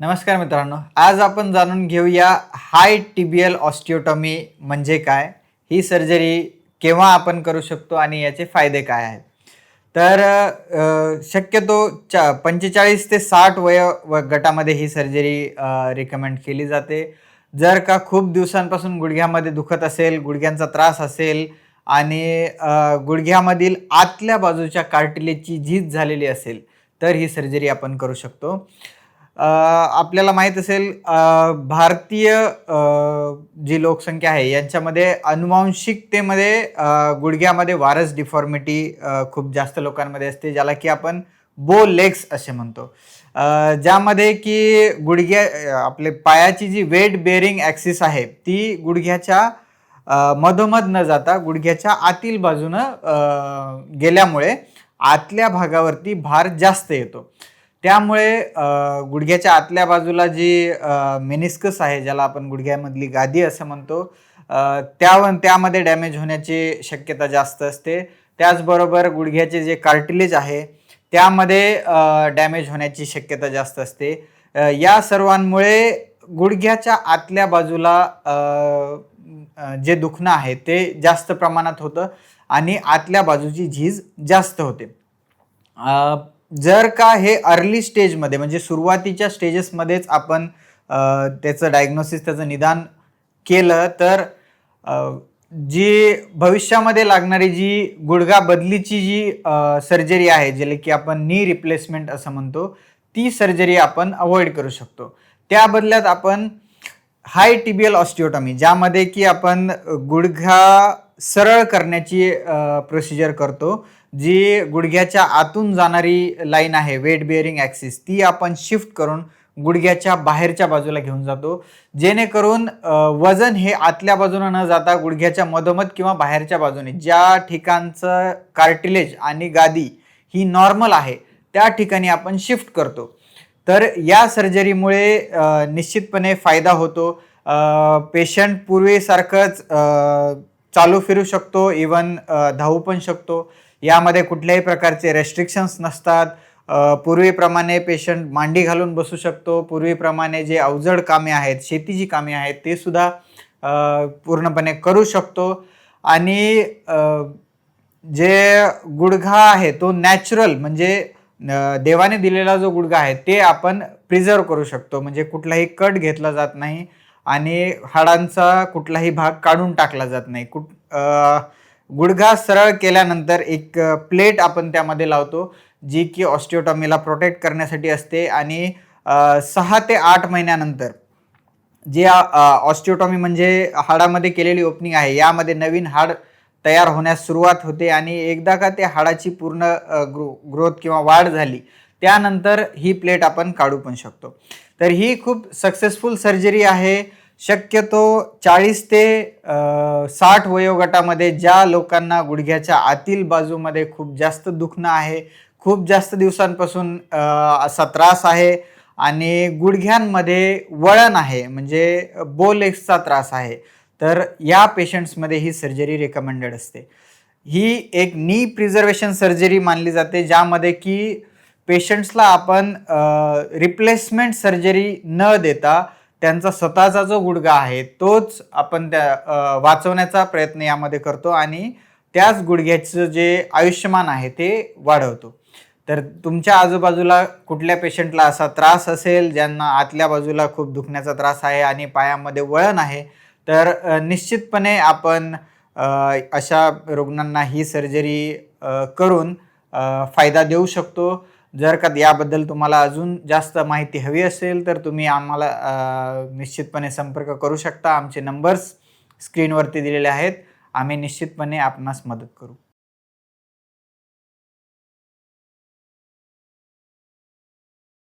नमस्कार मित्रांनो आज आपण जाणून घेऊया हाय टीबीएल ऑस्टिओटॉमी म्हणजे काय? ही सर्जरी केव्हा आपण करू शकतो आणि याचे फायदे काय आहेत? तर शक्यतो चा पंचेचाळीस ते साठ वय व गटामध्ये ही सर्जरी रिकमेंड केली जाते. जर का खूप दिवसांपासून गुडघ्यामध्ये दुखत असेल गुडघ्यांचा त्रास असेल आणि गुडघ्यामधील आतल्या बाजूच्या कार्टिलेजची झीज झालेली असेल तर ही सर्जरी आपण करू शकतो. आपल्याला माहीत असेल भारतीय जी लोकसंख्या आहे यांच्यामध्ये अनुवांशिकतेमध्ये गुडघ्यामध्ये वारस डिफॉर्मिटी खूप जास्त लोकांमध्ये असते ज्याला की आपण बो लेग्स असे म्हणतो. ज्यामध्ये की गुडघ्या आपले पायाची जी वेट बेअरिंग ॲक्सिस आहे ती गुडघ्याच्या मधोमध न जाता गुडघ्याच्या आतील बाजूनं गेल्यामुळे आतल्या भागावरती भार जास्त येतो. त्यामुळे गुडघ्याच्या आतल्या बाजूला जी मेनिस्कस आहे ज्याला आपण गुडघ्यामधली गादी असं म्हणतो त्या त्यामध्ये डॅमेज होण्याची शक्यता जास्त असते. त्याचबरोबर गुडघ्याचे जे कार्टिलेज आहे त्यामध्ये डॅमेज होण्याची शक्यता जास्त असते. या सर्वांमुळे गुडघ्याच्या आतल्या बाजूला जे दुखणं आहे ते जास्त प्रमाणात होतं आणि आतल्या बाजूची झीज जास्त होते. जर का हे अर्ली स्टेजमध्ये म्हणजे सुरुवातीच्या स्टेजेसमध्येच आपण त्याचं डायग्नोसिस त्याचं निदान केलं तर जी भविष्यामध्ये लागणारी जी गुडघा बदलीची जी सर्जरी आहे ज्याला की आपण नी रिप्लेसमेंट असं म्हणतो ती सर्जरी आपण अवॉइड करू शकतो. त्या बदल्यात आपण हाय टिबियल ऑस्टिओटॉमी ज्यामध्ये की आपण गुडघा सरळ करण्याची प्रोसिजर करतो जी गुडघ्याच्या आतून जाणारी लाईन आहे वेट बिअरिंग ॲक्सिस ती आपण शिफ्ट करून गुडघ्याच्या बाहेरच्या बाजूला घेऊन जातो. जेणेकरून वजन हे आतल्या बाजूने न जाता गुडघ्याच्या मधोमध किंवा बाहेरच्या बाजूने ज्या ठिकाणचं कार्टिलेज आणि गादी ही नॉर्मल आहे त्या ठिकाणी आपण शिफ्ट करतो. तर या सर्जरीमुळे निश्चितपणे फायदा होतो. पेशंट पूर्वीसारखंच चालू फिरू शकतो इवन धावू पण शकतो. यामध्ये कुठल्याही प्रकारचे रेस्ट्रिक्शन्स नसतात. पूर्वीप्रमाणे पेशंट मांडी घालून बसू शकतो. पूर्वीप्रमाणे जे अवजड कामे आहेत शेतीची कामे आहेत ते सुद्धा पूर्णपणे करू शकतो. आणि जे गुडघा आहे तो नॅचरल म्हणजे देवाने दिलेला जो गुडघा आहे ते आपण प्रिझर्व करू शकतो. म्हणजे कुठलाही कट घेतला जात नाही. आणि हाडांचा कुठलाही भाग काढून टाकला जात नाही. कुठ गुडघा सरळ केल्यानंतर एक प्लेट आपण त्यामध्ये लावतो जी की ऑस्टिओटॉमीला प्रोटेक्ट करण्यासाठी असते आणि सहा ते आठ महिन्यानंतर जे ऑस्टिओटॉमी म्हणजे हाडामध्ये केलेली ओपनिंग आहे यामध्ये नवीन हाड तयार होण्यास सुरुवात होते आणि एकदा का त्या हाडाची पूर्ण ग्रो ग्रोथ किंवा वाढ झाली त्यानंतर ही प्लेट आपण काढू पण शकतो. तर ही खूप सक्सेसफुल सर्जरी आहे. शक्यतो चाळीस ते साठ वयोगटामध्ये ज्या लोकांना गुडघ्याच्या आतील बाजूमध्ये खूप जास्त दुखणं आहे खूप जास्त दिवसांपासून असा त्रास आहे आणि गुडघ्यांमध्ये वळण आहे म्हणजे बोलेक्सचा त्रास आहे तर या पेशंट्समध्ये ही सर्जरी रेकमेंडेड असते. ही एक नी प्रिझर्वेशन सर्जरी मानली जाते ज्यामध्ये की पेशंट्सला आपण रिप्लेसमेंट सर्जरी न देता त्यांचा स्वतःचा जो गुडघा आहे तोच आपण त्या वाचवण्याचा प्रयत्न यामध्ये करतो आणि त्याच गुडघ्याचं जे आयुष्यमान आहे ते वाढवतो. तर तुमच्या आजूबाजूला कुठल्या पेशंटला असा त्रास असेल ज्यांना आतल्या बाजूला खूप दुखण्याचा त्रास आहे आणि पायामध्ये वळण आहे तर निश्चितपणे आपण अशा रुग्णांना ही सर्जरी करून फायदा देऊ शकतो. जर का याबद्दल तुम्हाला अजून जास्त माहिती हवी असेल तर तुम्ही आम्हाला निश्चितपणे संपर्क करू शकता. आमचे नंबर्स स्क्रीनवरती दिलेले आहेत. आम्ही निश्चितपणे आपणास मदत करू.